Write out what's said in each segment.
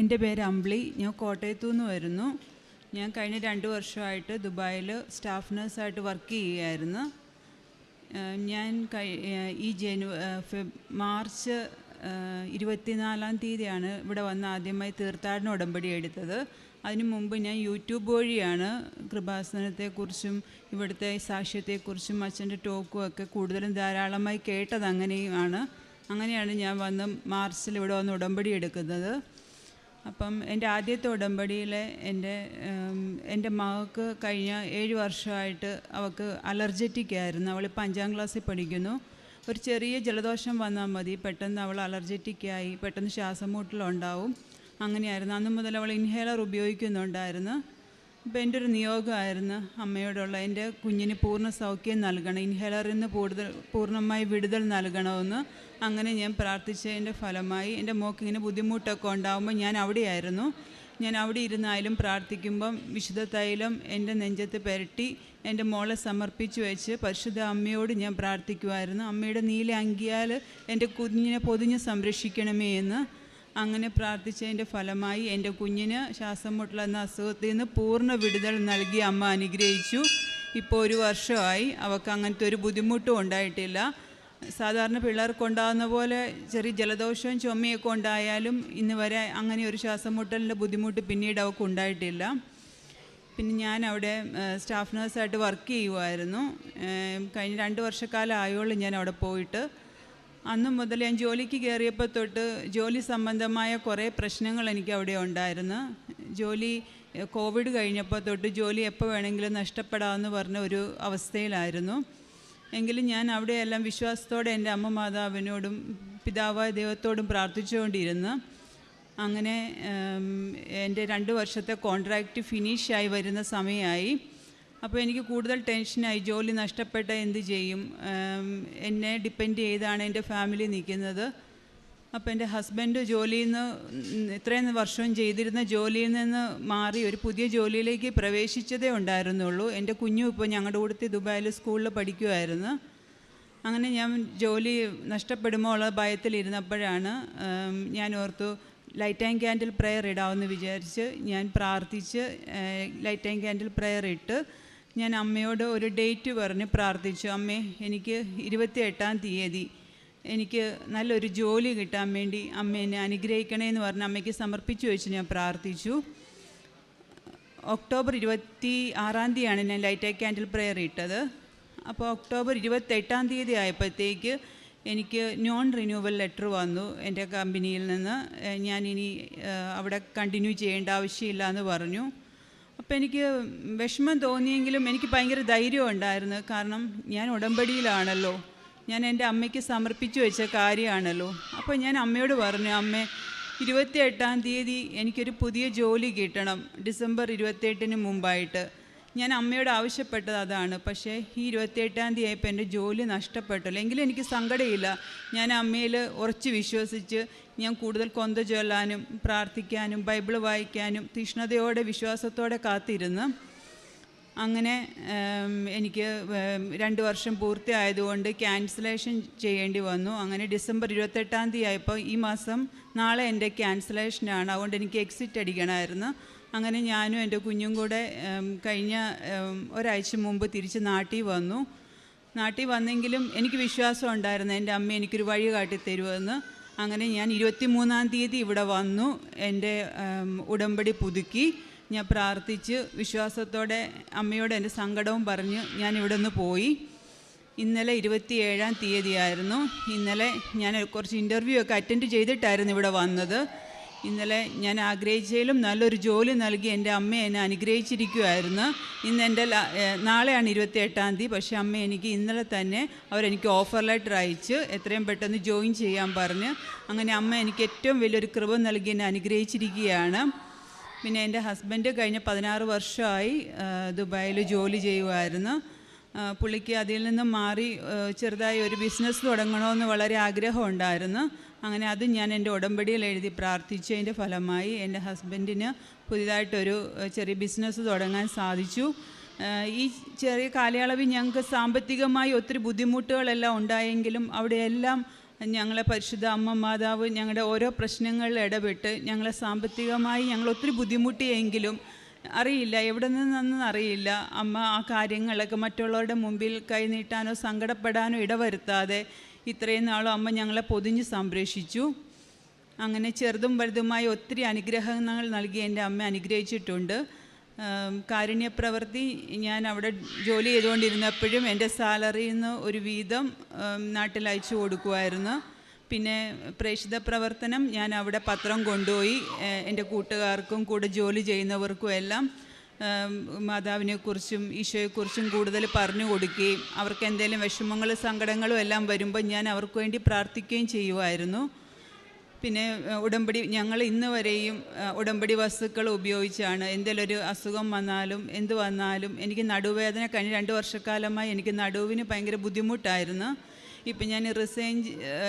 എന്റെ പേര് അമ്പിളി ഞാൻ കോട്ടയത്തു നിന്ന് വരുന്നു. ഞാൻ കഴിഞ്ഞ രണ്ട് വർഷമായിട്ട് ദുബായിൽ സ്റ്റാഫ് നഴ്സായിട്ട് വർക്ക് ചെയ്യുകയായിരുന്നു. ഞാൻ ഈ ജനു മാർച്ച് ഇരുപത്തിനാലാം തീയതിയാണ് ഇവിടെ വന്ന് ആദ്യമായി തീർത്ഥാടന ഉടമ്പടി എടുത്തത്. അതിനു മുമ്പ് ഞാൻ യൂട്യൂബ് വഴിയാണ് കൃപാസനത്തെക്കുറിച്ചും ഇവിടുത്തെ സാക്ഷ്യത്തെക്കുറിച്ചും അച്ഛന്റെ ടോക്കും ഒക്കെ കൂടുതലും ധാരാളമായി കേട്ടത് അങ്ങനെയുമാണ്. അങ്ങനെയാണ് ഞാൻ വന്ന് മാർച്ചിൽ ഇവിടെ വന്ന് ഉടമ്പടി എടുക്കുന്നത്. അപ്പം എന്റെ ആദ്യത്തെ ഉടമ്പടിയിൽ എന്റെ എന്റെ മകൾക്ക് കഴിഞ്ഞ ഏഴ് വർഷമായിട്ട് അവൾക്ക് അലർജറ്റിക് ആയിരുന്നു. അവൾ അവളിപ്പോൾ അഞ്ചാം ക്ലാസ്സിൽ പഠിക്കുന്നു. ഒരു ചെറിയ ജലദോഷം വന്നാൽ മതി. പെട്ടെന്ന് അവൾ അലർജറ്റിക് ആയി. പെട്ടെന്ന് ശ്വാസം മുട്ടലുണ്ടാവും അങ്ങനെയായിരുന്നു. അന്ന് മുതൽ അവൾ ഇൻഹേലർ ഉപയോഗിക്കുന്നുണ്ടായിരുന്നു. അപ്പോൾ എന്റെ ഒരു നിയോഗമായിരുന്നു അമ്മയോടുള്ള. എന്റെ കുഞ്ഞിന് പൂർണ സൗഖ്യം നൽകണം. ഇൻഹേലറിൽ നിന്ന് കൂടുതൽ പൂർണമായി വിടുതൽ നൽകണമെന്ന് അങ്ങനെ ഞാൻ പ്രാർത്ഥിച്ചതിന്റെ ഫലമായി എന്റെ മോക്ക് ഇങ്ങനെ ബുദ്ധിമുട്ടൊക്കെ ഉണ്ടാകുമ്പോൾ ഞാൻ അവിടെയായിരുന്നു. ഞാൻ അവിടെ ഇരുന്നാലും പ്രാർത്ഥിക്കുമ്പം വിശുദ്ധ തൈലം എന്റെ നെഞ്ചത്ത് പുരട്ടി എന്റെ മോളെ സമർപ്പിച്ചു വെച്ച് പരിശുദ്ധ അമ്മയോട് ഞാൻ പ്രാർത്ഥിക്കുമായിരുന്നു. അമ്മയുടെ നീല അങ്കിയാൽ എന്റെ കുഞ്ഞിനെ പൊതിഞ്ഞ് സംരക്ഷിക്കണമേ എന്ന് അങ്ങനെ പ്രാർത്ഥിച്ചതിന്റെ ഫലമായി എന്റെ കുഞ്ഞിന് ശ്വാസം മുട്ടൽ എന്ന അസുഖത്തിൽ നിന്ന് പൂർണ വിടുതൽ നൽകി അമ്മ അനുഗ്രഹിച്ചു. ഇപ്പോൾ ഒരു വർഷമായി അവൾക്ക് അങ്ങനത്തെ ഒരു ബുദ്ധിമുട്ടും ഉണ്ടായിട്ടില്ല. സാധാരണ പിള്ളേർക്ക് ഉണ്ടാകുന്ന പോലെ ചെറിയ ജലദോഷവും ചുമയൊക്കെ ഉണ്ടായാലും ഇന്ന് വരെ അങ്ങനെ ഒരു ശ്വാസം മുട്ടലിന്റെ ബുദ്ധിമുട്ട് പിന്നീട് അവൾക്ക് ഉണ്ടായിട്ടില്ല. പിന്നെ ഞാൻ അവിടെ സ്റ്റാഫ് നേഴ്സായിട്ട് വർക്ക് ചെയ്യുമായിരുന്നു കഴിഞ്ഞ രണ്ട് വർഷക്കാലം ആയോളം ഞാൻ അവിടെ പോയിട്ട്. അന്ന് മുതൽ ഞാൻ ജോലിക്ക് കയറിയപ്പോൾ തൊട്ട് ജോലി സംബന്ധമായ കുറേ പ്രശ്നങ്ങൾ എനിക്ക് അവിടെ ഉണ്ടായിരുന്നു. ജോലി കോവിഡ് കഴിഞ്ഞപ്പോൾ തൊട്ട് ജോലി എപ്പോൾ വേണമെങ്കിലും നഷ്ടപ്പെടാമെന്ന് പറഞ്ഞ ഒരു അവസ്ഥയിലായിരുന്നു. എങ്കിലും ഞാൻ അവിടെയെല്ലാം വിശ്വാസത്തോടെ എന്റെ അമ്മ മാതാവിനോടും പിതാവായ ദൈവത്തോടും പ്രാർത്ഥിച്ചുകൊണ്ടിരുന്നു. അങ്ങനെ എന്റെ രണ്ട് വർഷത്തെ കോൺട്രാക്റ്റ് ഫിനിഷായി വരുന്ന സമയമായി. അപ്പോൾ എനിക്ക് കൂടുതൽ ടെൻഷനായി ജോലി നഷ്ടപ്പെട്ട എന്ത് ചെയ്യും? എന്നെ ഡിപ്പെൻഡ് ചെയ്താണ് എന്റെ ഫാമിലി നിൽക്കുന്നത്. അപ്പോൾ എന്റെ ഹസ്ബൻഡ് ജോലിയിൽ നിന്ന് ഇത്രയും വർഷവും ചെയ്തിരുന്ന ജോലിയിൽ നിന്ന് മാറി ഒരു പുതിയ ജോലിയിലേക്ക് പ്രവേശിച്ചതേ ഉണ്ടായിരുന്നുള്ളൂ. എന്റെ കുഞ്ഞു ഇപ്പോൾ ഞങ്ങളുടെ കൂടുതൽ ദുബായിൽ സ്കൂളിൽ പഠിക്കുമായിരുന്നു അങ്ങനെ ഞാൻ ജോലി നഷ്ടപ്പെടുമോ ഉള്ള ഭയത്തിലിരുന്നപ്പോഴാണ് ഞാൻ ഓർത്തു ലൈറ്റ് ആൻഡ് ക്യാൻഡിൽ പ്രെയർ ഇടാമെന്ന് വിചാരിച്ച് ഞാൻ പ്രാർത്ഥിച്ച് ലൈറ്റ് ആൻഡ് ക്യാൻഡിൽ പ്രെയർ ഇട്ട് ഞാൻ അമ്മയോട് ഒരു ഡേറ്റ് പറഞ്ഞ് പ്രാർത്ഥിച്ചു അമ്മേ എനിക്ക് ഇരുപത്തി എട്ടാം തീയതി. എനിക്ക് നല്ലൊരു ജോലി കിട്ടാൻ വേണ്ടി അമ്മ എന്നെ അനുഗ്രഹിക്കണേ എന്ന് പറഞ്ഞ് അമ്മയ്ക്ക് സമർപ്പിച്ചു വെച്ച് ഞാൻ പ്രാർത്ഥിച്ചു. ഒക്ടോബർ ഇരുപത്തി ആറാം തീയതിയാണ് ഞാൻ ലൈറ്റ് ആയി ക്യാൻഡിൽ പ്രെയർ ഇട്ടത്. അപ്പോൾ ഒക്ടോബർ ഇരുപത്തെട്ടാം തീയതി ആയപ്പോഴത്തേക്ക് എനിക്ക് നോൺ റിന്യൂവൽ ലെറ്റർ വന്നു എന്റെ കമ്പനിയിൽ നിന്ന്. ഞാൻ ഇനി അവിടെ കണ്ടിന്യൂ ചെയ്യേണ്ട ആവശ്യമില്ല എന്ന് പറഞ്ഞു. അപ്പോൾ എനിക്ക് വിഷമം തോന്നിയെങ്കിലും എനിക്ക് ഭയങ്കര ധൈര്യം ഉണ്ടായിരുന്നു. കാരണം ഞാൻ ഉടമ്പടിയിലാണല്ലോ. ഞാൻ എന്റെ അമ്മയ്ക്ക് സമർപ്പിച്ചു വെച്ച കാര്യമാണല്ലോ. അപ്പോൾ ഞാൻ അമ്മയോട് പറഞ്ഞു അമ്മേ ഇരുപത്തി എട്ടാം തീയതി എനിക്കൊരു പുതിയ ജോലി കിട്ടണം. ഡിസംബർ ഇരുപത്തിയെട്ടിന് മുമ്പായിട്ട്. ഞാൻ അമ്മയോട് ആവശ്യപ്പെട്ടത് അതാണ്. പക്ഷേ ഈ ഇരുപത്തിയെട്ടാം തീയതി ആയപ്പോൾ എന്റെ ജോലി നഷ്ടപ്പെട്ടല്ലോ എങ്കിലും എനിക്ക് സങ്കടമില്ല ഞാൻ അമ്മയിൽ ഉറച്ച് വിശ്വസിച്ച് ഞാൻ കൂടുതൽ കൊന്ത ചൊല്ലാനും പ്രാർത്ഥിക്കാനും ബൈബിൾ വായിക്കാനും തീഷ്ണതയോടെ വിശ്വാസത്തോടെ കാത്തിരുന്ന്. അങ്ങനെ എനിക്ക് രണ്ട് വർഷം പൂർത്തിയായതുകൊണ്ട് ക്യാൻസലേഷൻ ചെയ്യേണ്ടി വന്നു. അങ്ങനെ ഡിസംബർ ഇരുപത്തെട്ടാം തീയതി ആയപ്പോൾ ഈ മാസം നാളെ എന്റെ ക്യാൻസലേഷനാണ്. അതുകൊണ്ട് എനിക്ക് എക്സിറ്റ് അടിക്കണമായിരുന്നു. അങ്ങനെ ഞാനും എന്റെ കുഞ്ഞും കൂടെ കഴിഞ്ഞ ഒരാഴ്ച മുമ്പ് തിരിച്ച് നാട്ടിൽ വന്നു. നാട്ടിൽ വന്നെങ്കിലും എനിക്ക് വിശ്വാസം ഉണ്ടായിരുന്നു എന്റെ അമ്മ എനിക്കൊരു വഴി കാട്ടി തരുമെന്ന്. അങ്ങനെ ഞാൻ ഇരുപത്തി മൂന്നാം തീയതി ഇവിടെ വന്നു എന്റെ ഉടമ്പടി പുതുക്കി. ഞാൻ പ്രാർത്ഥിച്ച് വിശ്വാസത്തോടെ അമ്മയോട് എന്റെ സങ്കടവും പറഞ്ഞ് ഞാൻ ഇവിടെ നിന്ന് പോയി. ഇന്നലെ ഇരുപത്തി ഏഴാം തീയതിയായിരുന്നു. ഇന്നലെ ഞാൻ കുറച്ച് ഇന്റർവ്യൂ ഒക്കെ അറ്റൻഡ് ചെയ്തിട്ടായിരുന്നു ഇവിടെ വന്നത്. ഇന്നലെ ഞാൻ ആഗ്രഹിച്ചതിലും നല്ലൊരു ജോലി നൽകി എന്റെ അമ്മ എന്നെ അനുഗ്രഹിച്ചിരിക്കുമായിരുന്നു ഇന്ന് എന്റെ നാളെയാണ് ഇരുപത്തി എട്ടാം തീയതി. പക്ഷേ അമ്മ എനിക്ക് ഇന്നലെ തന്നെ അവരെനിക്ക് ഓഫർ ലെറ്റർ അയച്ച്. എത്രയും പെട്ടെന്ന് ജോയിൻ ചെയ്യാൻ പറഞ്ഞ്. അങ്ങനെ അമ്മ എനിക്ക് ഏറ്റവും വലിയൊരു കൃപ നൽകി എന്നെ അനുഗ്രഹിച്ചിരിക്കുകയാണ്. പിന്നെ എന്റെ ഹസ്ബൻഡ് കഴിഞ്ഞ പതിനാറ് വർഷമായി ദുബായിൽ ജോലി ചെയ്യുമായിരുന്നു പുള്ളിക്ക് അതിൽ നിന്ന് മാറി ചെറുതായി ഒരു ബിസിനസ് തുടങ്ങണമെന്ന് വളരെ ആഗ്രഹമുണ്ടായിരുന്നു അങ്ങനെ അത് ഞാൻ എന്റെ ഉടമ്പടിയിൽ എഴുതി പ്രാർത്ഥിച്ചതിന്റെ ഫലമായി എന്റെ ഹസ്ബൻഡിന് പുതിയതായിട്ടൊരു ചെറിയ ബിസിനസ് തുടങ്ങാൻ സാധിച്ചു. ഈ ചെറിയ കാലയളവിൽ ഞങ്ങൾക്ക് സാമ്പത്തികമായി ഒത്തിരി ബുദ്ധിമുട്ടുകളെല്ലാം ഉണ്ടായെങ്കിലും അവിടെയെല്ലാം ഞങ്ങളെ പരിശുദ്ധ അമ്മ മാതാവ് ഞങ്ങളുടെ ഓരോ പ്രശ്നങ്ങളിൽ ഇടപെട്ട് ഞങ്ങളെ സാമ്പത്തികമായി ഞങ്ങൾ ഒത്തിരി ബുദ്ധിമുട്ടിയെങ്കിലും അറിയില്ല എവിടെ നിന്നൊന്നും അറിയില്ല. അമ്മ ആ കാര്യങ്ങളൊക്കെ മറ്റുള്ളവരുടെ മുമ്പിൽ കൈനീട്ടാനോ സങ്കടപ്പെടാനോ ഇടവരുത്താതെ ഇത്രയും നാളും അമ്മ ഞങ്ങളെ പൊതിഞ്ഞ് സംരക്ഷിച്ചു. അങ്ങനെ ചെറുതും വലുതുമായി ഒത്തിരി അനുഗ്രഹങ്ങൾ നൽകി എന്റെ അമ്മ അനുഗ്രഹിച്ചിട്ടുണ്ട്. കാരുണ്യപ്രവൃത്തി ഞാൻ അവിടെ ജോലി ചെയ്തുകൊണ്ടിരുന്നപ്പോഴും എന്റെ സാലറിയിൽ നിന്ന് ഒരു വീതം നാട്ടിൽ അയച്ചു കൊടുക്കുമായിരുന്നു. പിന്നെ പ്രേക്ഷിത പ്രവർത്തനം ഞാൻ അവിടെ പത്രം കൊണ്ടുപോയി എന്റെ കൂട്ടുകാർക്കും കൂടെ ജോലി ചെയ്യുന്നവർക്കും എല്ലാം മാതാവിനെക്കുറിച്ചും ഈശോയെക്കുറിച്ചും കൂടുതൽ പറഞ്ഞു കൊടുക്കുകയും അവർക്ക് എന്തെങ്കിലും വിഷമങ്ങളും സങ്കടങ്ങളും എല്ലാം വരുമ്പോൾ ഞാൻ അവർക്ക് വേണ്ടി പ്രാർത്ഥിക്കുകയും ചെയ്യുമായിരുന്നു പിന്നെ ഉടമ്പടി ഞങ്ങൾ ഇന്ന് വരെയും ഉടമ്പടി വസ്തുക്കൾ ഉപയോഗിച്ചാണ്. എന്തെങ്കിലും ഒരു അസുഖം വന്നാലും എന്ത് വന്നാലും എനിക്ക് നടുവേദന കഴിഞ്ഞ രണ്ട് വർഷക്കാലമായി എനിക്ക് നടുവിന് ഭയങ്കര ബുദ്ധിമുട്ടായിരുന്നു. ഇപ്പം ഞാൻ റിസൈൻ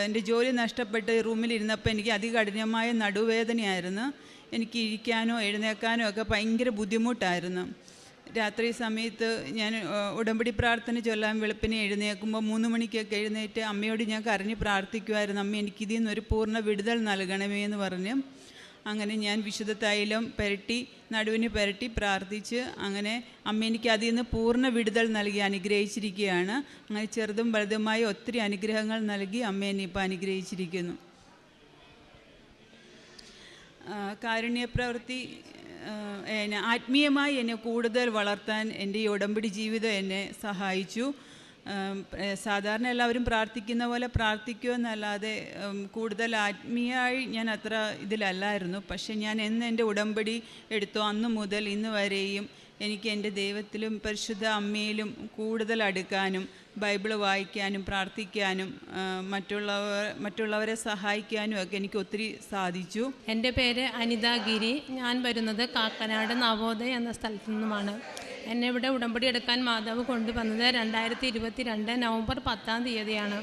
എന്റെ ജോലി നഷ്ടപ്പെട്ട് റൂമിലിരുന്നപ്പോൾ എനിക്ക് അതികഠിനമായ നടുവേദനയായിരുന്നു. എനിക്ക് ഇരിക്കാനോ എഴുന്നേക്കാനോ ഒക്കെ ഭയങ്കര ബുദ്ധിമുട്ടായിരുന്നു. രാത്രി സമയത്ത് ഞാൻ ഉടമ്പടി പ്രാർത്ഥന ചൊല്ലാൻ വെളുപ്പിനെ എഴുന്നേൽക്കുമ്പോൾ മൂന്ന് മണിക്കൊക്കെ എഴുന്നേറ്റ് അമ്മയോട് ഞാൻ കരഞ്ഞ് പ്രാർത്ഥിക്കുമായിരുന്നു അമ്മ എനിക്ക് ഇതിൽ നിന്നൊരു പൂർണ വിടുതൽ നൽകണമേ എന്ന് പറഞ്ഞ്. അങ്ങനെ ഞാൻ വിശുദ്ധ തൈലം പുരട്ടി നടുവിന് പുരട്ടി പ്രാർത്ഥിച്ച് അങ്ങനെ അമ്മ എനിക്ക് അതിൽ നിന്ന് പൂർണ വിടുതൽ നൽകി അനുഗ്രഹിച്ചിരിക്കുകയാണ്. അങ്ങനെ ചെറുതും വലുതുമായ ഒത്തിരി അനുഗ്രഹങ്ങൾ നൽകി അമ്മ എന്നെ ഇപ്പോൾ അനുഗ്രഹിച്ചിരിക്കുന്നു. കാരുണ്യപ്രവൃത്തി എന്നെ ആത്മീയമായി എന്നെ കൂടുതൽ വളർത്താൻ എന്റെ ഈ ഉടമ്പടി ജീവിതം എന്നെ സഹായിച്ചു. സാധാരണ എല്ലാവരും പ്രാർത്ഥിക്കുന്ന പോലെ പ്രാർത്ഥിക്കുമെന്നല്ലാതെ കൂടുതൽ ആത്മീയമായി ഞാൻ അത്ര ഇതിലല്ലായിരുന്നു. പക്ഷെ ഞാൻ എന്ന് എന്റെ ഉടമ്പടി എടുത്തു അന്ന് മുതൽ ഇന്ന് വരെയും എനിക്ക് എന്റെ ദൈവത്തിലും പരിശുദ്ധ അമ്മയിലും കൂടുതൽ അടുക്കാനും ബൈബിൾ വായിക്കാനും പ്രാർത്ഥിക്കാനും മറ്റുള്ളവർ മറ്റുള്ളവരെ സഹായിക്കാനും ഒക്കെ എനിക്ക് ഒത്തിരി സാധിച്ചു. എന്റെ പേര് അനിത ഗിരി. ഞാൻ വരുന്നത് കാക്കനാട് നവോദയ എന്ന സ്ഥലത്തു നിന്നുമാണ്. എന്നെ ഇവിടെ ഉടമ്പടി എടുക്കാൻ മാതാവ് കൊണ്ടുവന്നത് രണ്ടായിരത്തി ഇരുപത്തി രണ്ട് നവംബർ പത്താം തീയതിയാണ്.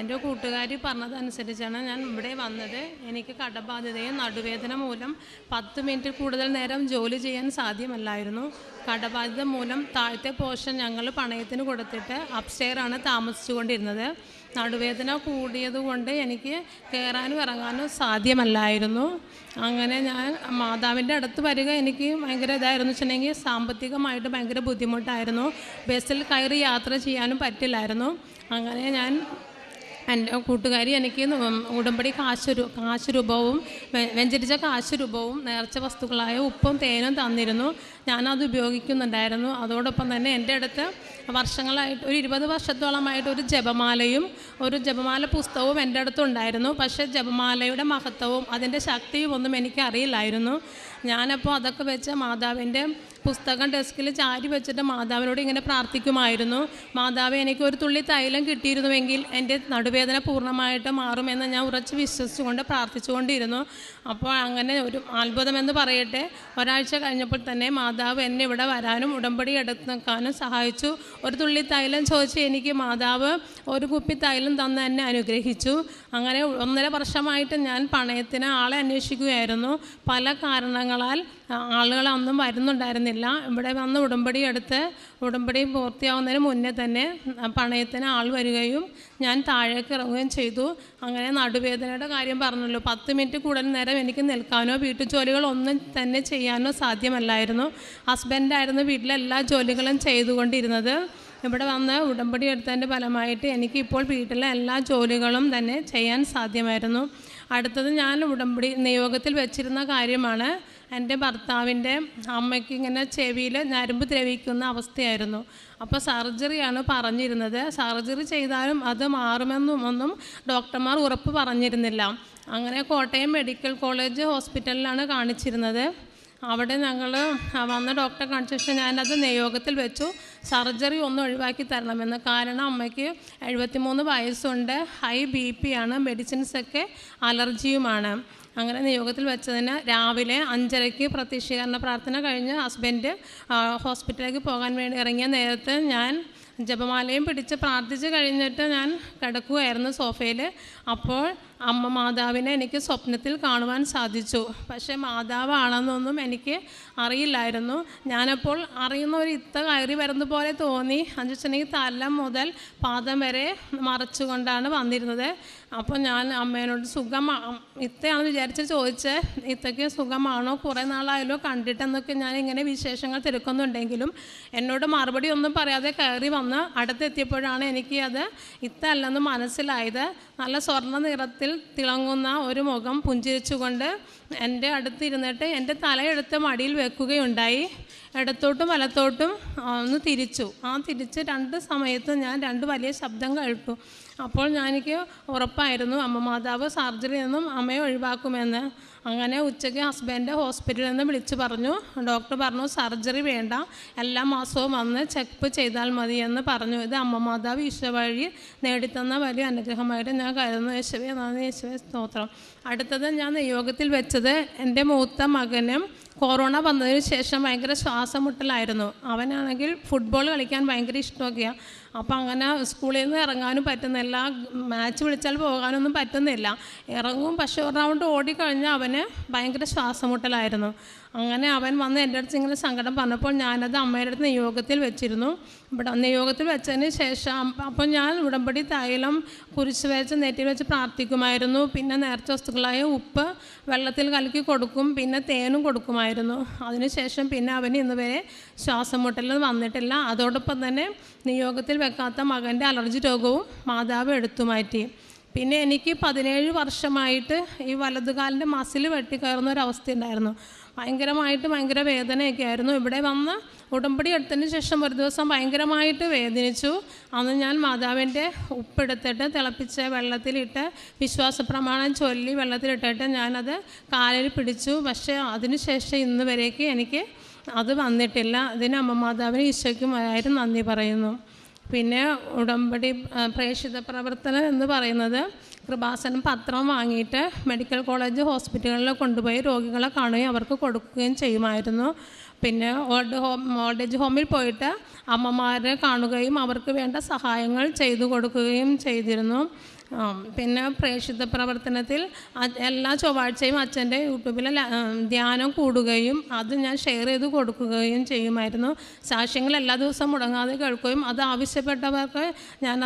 എന്റെ കൂട്ടുകാരി പറഞ്ഞതനുസരിച്ചാണ് ഞാൻ ഇവിടെ വന്നത്. എനിക്ക് കടബാധ്യതയും നടുവേദന മൂലം പത്ത് മിനിറ്റ് കൂടുതൽ നേരം ജോലി ചെയ്യാൻ സാധ്യമല്ലായിരുന്നു. കടബാധ്യത മൂലം താഴത്തെ പോഷൻ ഞങ്ങൾ പണയത്തിന് കൊടുത്തിട്ട് അപ്സ്റ്റെയറാണ് താമസിച്ചുകൊണ്ടിരുന്നത്. നടുവേദന കൂടിയതുകൊണ്ട് എനിക്ക് കയറാനും ഇറങ്ങാനും സാധ്യമല്ലായിരുന്നു. അങ്ങനെ ഞാൻ മാതാവിന്റെ അടുത്ത് വരിക എനിക്ക് ഭയങ്കര ഇതായിരുന്നു വെച്ചിട്ടുണ്ടെങ്കിൽ സാമ്പത്തികമായിട്ട് ഭയങ്കര ബുദ്ധിമുട്ടായിരുന്നു. ബസ്സിൽ കയറി യാത്ര ചെയ്യാനും പറ്റില്ലായിരുന്നു. അങ്ങനെ ഞാൻ എന്റെ കൂട്ടുകാരി എനിക്ക് ഉടമ്പടി കാശുരു കാശുരൂപവും കാശ് രൂപവും വെഞ്ചരിച്ച കാശുരൂപവും നേർച്ച വസ്തുക്കളായ ഉപ്പും തേനും തന്നിരുന്നു. ഞാനത് ഉപയോഗിക്കുന്നുണ്ടായിരുന്നു. അതോടൊപ്പം തന്നെ എന്റെ അടുത്ത് വർഷങ്ങളായിട്ട് ഒരു ഇരുപത് വർഷത്തോളമായിട്ട് ഒരു ജപമാലയും ഒരു ജപമാല പുസ്തകവും എന്റെ അടുത്തുണ്ടായിരുന്നു. പക്ഷേ ജപമാലയുടെ മഹത്വവും അതിന്റെ ശക്തിയും ഒന്നും എനിക്ക് അറിയില്ലായിരുന്നു ഞാനപ്പോൾ അതൊക്കെ വെച്ച് മാതാവിന്റെ പുസ്തകം ഡെസ്കിൽ ചാരി വെച്ചിട്ട് മാതാവിനോട് ഇങ്ങനെ പ്രാർത്ഥിക്കുമായിരുന്നു. മാതാവ് എനിക്ക് ഒരു തുള്ളി തൈലം കിട്ടിയിരുന്നുവെങ്കിൽ എന്റെ നടുവേദന പൂർണമായിട്ട് മാറുമെന്ന് ഞാൻ ഉറച്ച് വിശ്വസിച്ചുകൊണ്ട് പ്രാർത്ഥിച്ചുകൊണ്ടിരുന്നു. അപ്പോൾ അങ്ങനെ ഒരു അത്ഭുതമെന്ന് പറയട്ടെ. ഒരാഴ്ച കഴിഞ്ഞപ്പോൾ തന്നെ മാതാവ് എന്നെ ഇവിടെ വരാനും ഉടമ്പടി എടുക്കാനും സഹായിച്ചു. ഒരു തുള്ളി തൈലം ചോദിച്ച് എനിക്ക് മാതാവ് ഒരു കുപ്പി തൈലം തന്ന് എന്നെ അനുഗ്രഹിച്ചു. അങ്ങനെ ഒന്നര വർഷമായിട്ട് ഞാൻ പണയത്തിന് ആളെ അന്വേഷിക്കുകയായിരുന്നു. പല കാരണങ്ങളാൽ ആളുകളൊന്നും വരുന്നുണ്ടായിരുന്നില്ല. ഇവിടെ വന്ന് ഉടമ്പടി എടുത്ത് ഉടമ്പടി പൂർത്തിയാവുന്നതിന് മുന്നേ തന്നെ പണയത്തിന് ആൾ വരികയും ഞാൻ താഴേക്ക് ഇറങ്ങുകയും ചെയ്തു. അങ്ങനെ നടുവേദനയുടെ കാര്യം പറഞ്ഞല്ലോ. പത്ത് മിനിറ്റ് കൂടുതൽ നേരം എനിക്ക് നിൽക്കാനോ വീട്ടു ജോലികളൊന്നും തന്നെ ചെയ്യാനോ സാധ്യമല്ലായിരുന്നു. ഹസ്ബൻഡായിരുന്നു വീട്ടിലെ എല്ലാ ജോലികളും ചെയ്തുകൊണ്ടിരുന്നത്. ഇവിടെ വന്ന് ഉടമ്പടി എടുത്തതിന്റെ ഫലമായിട്ട് എനിക്കിപ്പോൾ വീട്ടിലെ എല്ലാ ജോലികളും തന്നെ ചെയ്യാൻ സാധ്യമായിരുന്നു. അടുത്തത് ഞാൻ ഉടമ്പടി നിയോഗത്തിൽ വെച്ചിരുന്ന കാര്യമാണ്. എന്റെ ഭർത്താവിന്റെ അമ്മയ്ക്ക് ഇങ്ങനെ ചെവിയിൽ ഞരമ്പ് ദ്രവിക്കുന്ന അവസ്ഥയായിരുന്നു. അപ്പോൾ സർജറിയാണ് പറഞ്ഞിരുന്നത്. സർജറി ചെയ്താലും അത് മാറുമെന്നും ഒന്നും ഡോക്ടർമാർ ഉറപ്പ് പറഞ്ഞിരുന്നില്ല. അങ്ങനെ കോട്ടയം മെഡിക്കൽ കോളേജ് ഹോസ്പിറ്റലിലാണ് കാണിച്ചിരുന്നത്. അവിടെ ഞങ്ങൾ വന്ന ഡോക്ടറെ കാണിച്ച ശേഷം ഞാനത് നിയോഗത്തിൽ വെച്ചു. സർജറി ഒന്ന് ഒഴിവാക്കി തരണമെന്ന്. കാരണം അമ്മയ്ക്ക് എഴുപത്തിമൂന്ന് വയസ്സുണ്ട്. ഹൈ ബി പി ആണ്. മെഡിസിൻസൊക്കെ അലർജിയുമാണ്. അങ്ങനെ നിയോഗത്തിൽ വെച്ചതിന് രാവിലെ അഞ്ചരയ്ക്ക് പ്രത്യക്ഷീകരണ പ്രാർത്ഥന കഴിഞ്ഞ് ഹസ്ബൻഡ് ഹോസ്പിറ്റലിലേക്ക് പോകാൻ വേണ്ടി ഇറങ്ങിയ നേരത്തെ ഞാൻ ജപമാലയും പിടിച്ച് പ്രാർത്ഥിച്ച് കഴിഞ്ഞിട്ട് ഞാൻ കിടക്കുകയായിരുന്നു സോഫയിൽ. അപ്പോൾ അമ്മ മാതാവിനെ എനിക്ക് സ്വപ്നത്തിൽ കാണുവാൻ സാധിച്ചു. പക്ഷേ മാതാവാണെന്നൊന്നും എനിക്ക് അറിയില്ലായിരുന്നു. ഞാനപ്പോൾ അറിയുന്ന ഒരു ഇത്ത കയറി വരുന്ന പോലെ തോന്നി. അഞ്ചുച്ചനെങ്കിൽ തല മുതൽ പാദം വരെ മറച്ചുകൊണ്ടാണ് വന്നിരുന്നത്. അപ്പോൾ ഞാൻ അമ്മേനോട് സുഖം ഇത്തയാണെന്ന് വിചാരിച്ച് ചോദിച്ച് ഇത്തയ്ക്ക് സുഖമാണോ? കുറേ നാളായാലോ കണ്ടിട്ടെന്നൊക്കെ ഞാൻ ഇങ്ങനെ വിശേഷങ്ങൾ തിരക്കുന്നുണ്ടെങ്കിലും എന്നോട് മറുപടി ഒന്നും പറയാതെ കയറി വന്ന്. അടുത്തെത്തിയപ്പോഴാണ് എനിക്ക് അത് ഇത്തല്ലെന്ന് മനസ്സിലായത്. നല്ല സ്വർണ നിറത്തിൽ തിളങ്ങുന്ന ഒരു മുഖം പുഞ്ചിരിച്ചുകൊണ്ട് എന്റെ അടുത്തിരുന്നിട്ട് എന്റെ തലയെടുത്ത് മടിയിൽ വെക്കുകയുണ്ടായി. ഇടത്തോട്ടും വലത്തോട്ടും ഒന്ന് തിരിച്ചു. ആ തിരിച്ച് രണ്ട് സമയത്ത് ഞാൻ രണ്ട് വലിയ ശബ്ദം കേട്ടു. അപ്പോൾ എനിക്ക് ഉറപ്പായിരുന്നു അമ്മ മാതാവ് സർജറി നിന്നും അമ്മയെ ഒഴിവാക്കുമെന്ന്. അങ്ങനെ ഉച്ചയ്ക്ക് ഹസ്ബൻഡ് ഹോസ്പിറ്റലിൽ നിന്ന് വിളിച്ച് പറഞ്ഞു ഡോക്ടർ പറഞ്ഞു സർജറി വേണ്ട എല്ലാ മാസവും വന്ന് ചെക്കപ്പ് ചെയ്താൽ മതിയെന്ന് പറഞ്ഞു. ഇത് അമ്മ മാതാവ് ഈശോ വഴി നേടിത്തന്ന വലിയ അനുഗ്രഹമായിട്ട് ഞാൻ കരുതുന്നു. യേശുവെ നന്ദി യേശുവെ സ്തോത്രം. അടുത്തത് ഞാൻ നിയോഗത്തിൽ വെച്ചത് എന്റെ മൂത്ത മകനും കൊറോണ വന്നതിന് ശേഷം ഭയങ്കര ശ്വാസമുട്ടലായിരുന്നു. അവനാണെങ്കിൽ ഫുട്ബോൾ കളിക്കാൻ ഭയങ്കര ഇഷ്ടമൊക്കെയാണ് അപ്പോൾ അങ്ങനെ സ്കൂളിൽ നിന്ന് ഇറങ്ങാനും പറ്റുന്നില്ല. മാച്ച് വിളിച്ചാൽ പോകാനൊന്നും പറ്റുന്നില്ല. ഇറങ്ങും പക്ഷേ ഒരു റൗണ്ട് ഓടിക്കഴിഞ്ഞാൽ അവന് ഭയങ്കര ശ്വാസമുട്ടലായിരുന്നു. അങ്ങനെ അവൻ വന്ന് എന്റെ അടുത്ത് ഇങ്ങനെ സങ്കടം പറഞ്ഞപ്പോൾ ഞാനത് അമ്മയുടെ അടുത്ത് നിയോഗത്തിൽ വെച്ചിരുന്നു. ഇവിടെ നിയോഗത്തിൽ വെച്ചതിന് ശേഷം അപ്പോൾ ഞാൻ ഉടമ്പടി തൈലം കുരിശ് വെച്ച് നെറ്റിൽ വെച്ച് പ്രാർത്ഥിക്കുമായിരുന്നു. പിന്നെ നേർച്ച വസ്തുക്കളായ ഉപ്പ് വെള്ളത്തിൽ കലക്കി കൊടുക്കും പിന്നെ തേനും കൊടുക്കുമായിരുന്നു. അതിനുശേഷം പിന്നെ അവന് ഇന്ന് വരെ ശ്വാസം മുട്ടൽ വന്നിട്ടില്ല. അതോടൊപ്പം തന്നെ നിയോഗത്തിൽ വെക്കാത്ത മകന്റെ അലർജി രോഗവും മാതാവ് എടുത്തു മാറ്റി. പിന്നെ എനിക്ക് പതിനേഴ് വർഷമായിട്ട് ഈ വലതുകാലിന്റെ മസിൽ വെട്ടിക്കയറുന്ന ഒരു അവസ്ഥ ഉണ്ടായിരുന്നു ഭയങ്കരമായിട്ട് ഭയങ്കര വേദനയൊക്കെ ആയിരുന്നു ഇവിടെ വന്ന് ഉടമ്പടി എടുത്തതിന് ശേഷം ഒരു ദിവസം ഭയങ്കരമായിട്ട് വേദനിച്ചു. അന്ന് ഞാൻ മാതാവിന്റെ ഉപ്പെടുത്തിട്ട് തിളപ്പിച്ച വെള്ളത്തിലിട്ട് വിശ്വാസ പ്രമാണം ചൊല്ലി വെള്ളത്തിലിട്ടിട്ട് ഞാനത് കാലിൽ പിടിച്ചു. പക്ഷേ അതിന് ശേഷം ഇന്ന് വരേക്ക് എനിക്ക് അത് വന്നിട്ടില്ല. അതിന് അമ്മ മാതാവിന് ആയാലും നന്ദി പറയുന്നു. പിന്നെ ഉടമ്പടി പ്രേക്ഷിത പ്രവർത്തനം എന്ന് പറയുന്നത് കൃപാസനം പത്രം വാങ്ങിയിട്ട് മെഡിക്കൽ കോളേജ് ഹോസ്പിറ്റലുകളിൽ കൊണ്ടുപോയി രോഗികളെ കാണുകയും അവർക്ക് കൊടുക്കുകയും ചെയ്യുമായിരുന്നു. പിന്നെ ഓൾഡ് ഹോം ഓൾഡ് ഏജ് ഹോമിൽ പോയിട്ട് അമ്മമാരെ കാണുകയും അവർക്ക് വേണ്ട സഹായങ്ങൾ ചെയ്തു കൊടുക്കുകയും ചെയ്തിരുന്നു. പിന്നെ പ്രേക്ഷിത പ്രവർത്തനത്തിൽ എല്ലാ ചൊവ്വാഴ്ചയും അച്ഛന്റെ യൂട്യൂബിൽ ധ്യാനം കൂടുകയും അത് ഞാൻ ഷെയർ ചെയ്ത് കൊടുക്കുകയും ചെയ്യുമായിരുന്നു. സാക്ഷ്യങ്ങൾ എല്ലാ ദിവസവും മുടങ്ങാതെ കേൾക്കുകയും അത് ആവശ്യപ്പെട്ടവർക്ക് ഞാൻ